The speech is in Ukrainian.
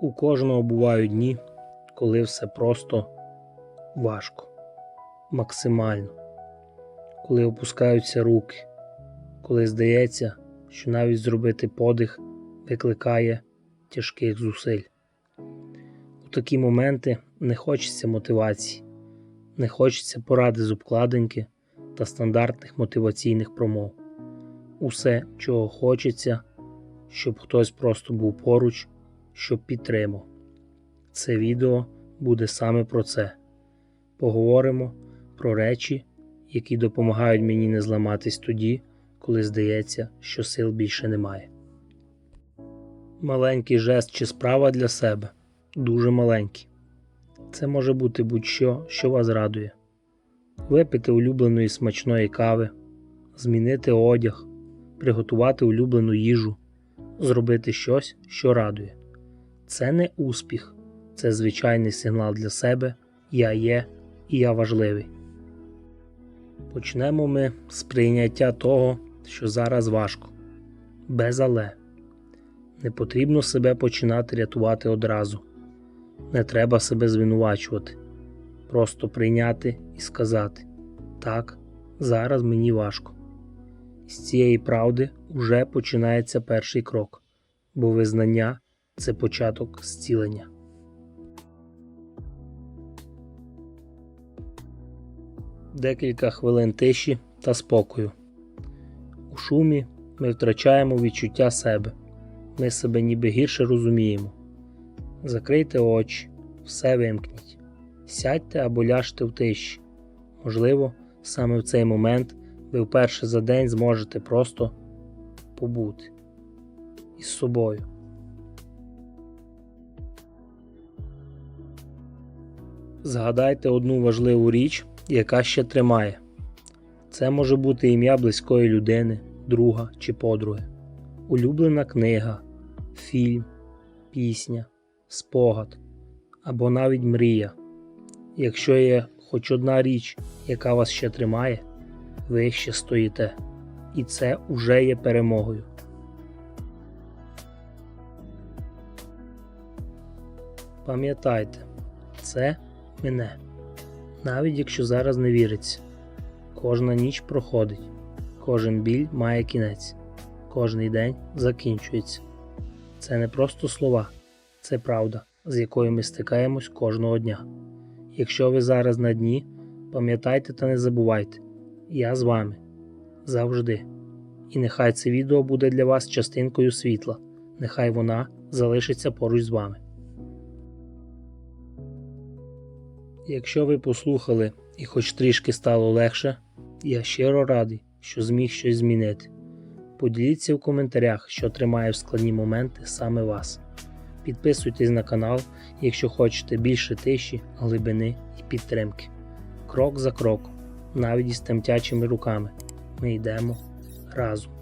У кожного бувають дні, коли все просто важко, максимально, коли опускаються руки, коли здається, що навіть зробити подих викликає тяжких зусиль. У такі моменти не хочеться мотивації, не хочеться поради з обкладинки та стандартних мотиваційних промов. Усе, чого хочеться, щоб хтось просто був поруч, щоб підтримав. Це відео буде саме про це. Поговоримо про речі, які допомагають мені не зламатись тоді, коли здається, що сил більше немає. Маленький жест чи справа для себе дуже маленький. Це може бути будь-що, що вас радує. Випити улюбленої смачної кави, змінити одяг, приготувати улюблену їжу, зробити щось, що радує. Це не успіх, це звичайний сигнал для себе Я є і я важливий. Почнемо ми з прийняття того, що зараз важко. Без але. Не потрібно себе починати рятувати одразу. Не треба себе звинувачувати. Просто прийняти і сказати: Так, зараз мені важко. З цієї правди вже починається перший крок, бо визнання це початок зцілення. Декілька хвилин тиші та спокою. У шумі ми втрачаємо відчуття себе. Ми себе ніби гірше розуміємо. Закрийте очі, все вимкніть. Сядьте або ляжте в тиші. Можливо, саме в цей момент ви вперше за день зможете просто побути із собою. Згадайте одну важливу річ, яка ще тримає. Це може бути ім'я близької людини, друга чи подруги, улюблена книга, фільм, пісня, спогад або навіть мрія. Якщо є хоч одна річ, яка вас ще тримає, ви ще стоїте, і це уже є перемогою. Пам'ятайте, це мене. Навіть якщо зараз не віриться, кожна ніч проходить, кожен біль має кінець, кожний день закінчується. Це не просто слова, це правда, з якою ми стикаємось кожного дня. Якщо ви зараз на дні, пам'ятайте та не забувайте, я з вами завжди. І нехай це відео буде для вас частинкою світла, нехай вона залишиться поруч з вами. Якщо ви послухали і хоч трішки стало легше, я щиро радий, що зміг щось змінити. Поділіться в коментарях, що тримає в складні моменти саме вас. Підписуйтесь на канал, якщо хочете більше тиші, глибини і підтримки. Крок за кроком, навіть із темтячими руками, ми йдемо разом.